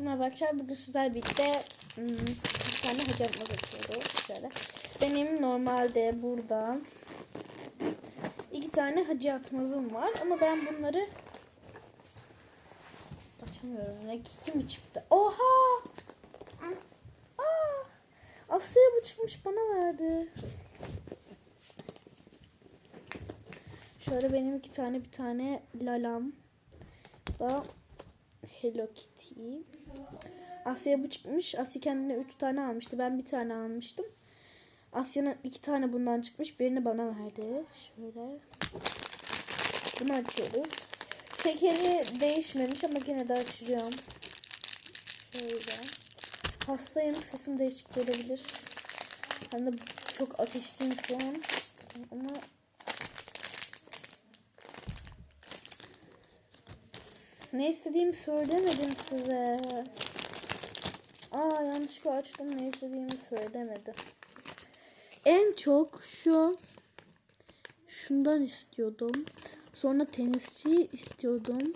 Merhaba arkadaşlar bugün sizlerle birlikte hmm, bir tane hacı atmaz açıyoruz. Şöyle. Benim normalde burada iki tane hacı atmazım var ama ben bunları açamıyorum. Ne iki mi çıktı? Oha! Aa! Aslı'ya bu çıkmış bana verdi. Şöyle benim iki tane bir tane lalam da Hello Kitty. Asya bu çıkmış. Asya kendine 3 tane almıştı. Ben bir tane almıştım. Asya'nın iki tane bundan çıkmış. Birini bana verdi. Şöyle. Bunu açıyoruz. Şekeri değişmemiş ama yine de açacağım. Şöyle. Hastayım. Sesim değişik gelebilir. Ben de çok ateşliyim şu an. Ama Ne istediğimi söylemedim size. Aa yanlışlıkla açtım ne istediğimi söylemedim. En çok şu şundan istiyordum. Sonra tenisçi istiyordum.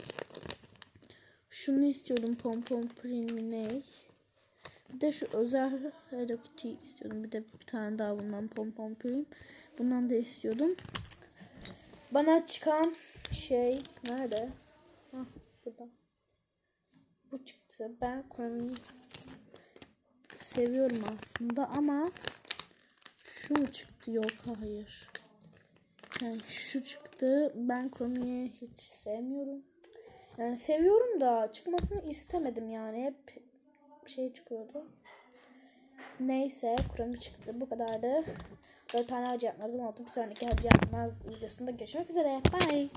Şunu istiyordum pompon priney. Bir de şu özel Hello Kitty istiyordum. Bir de bir tane daha bundan pompon prim. Bundan da istiyordum. Bana çıkan şey nerede? Hah burada. Bu çıktı. Ben Chrome'yi seviyorum aslında ama şu mu çıktı? Yok hayır. Yani şu çıktı. Ben Chrome'yi hiç sevmiyorum. Yani seviyorum da çıkmasını istemedim yani. Hep şey çıkıyordu. Neyse Chrome çıktı. Bu kadardı. 4 tane harcı yapmazım oldu. Bir sonraki harcı yapmaz videosunda görüşmek üzere. Bye.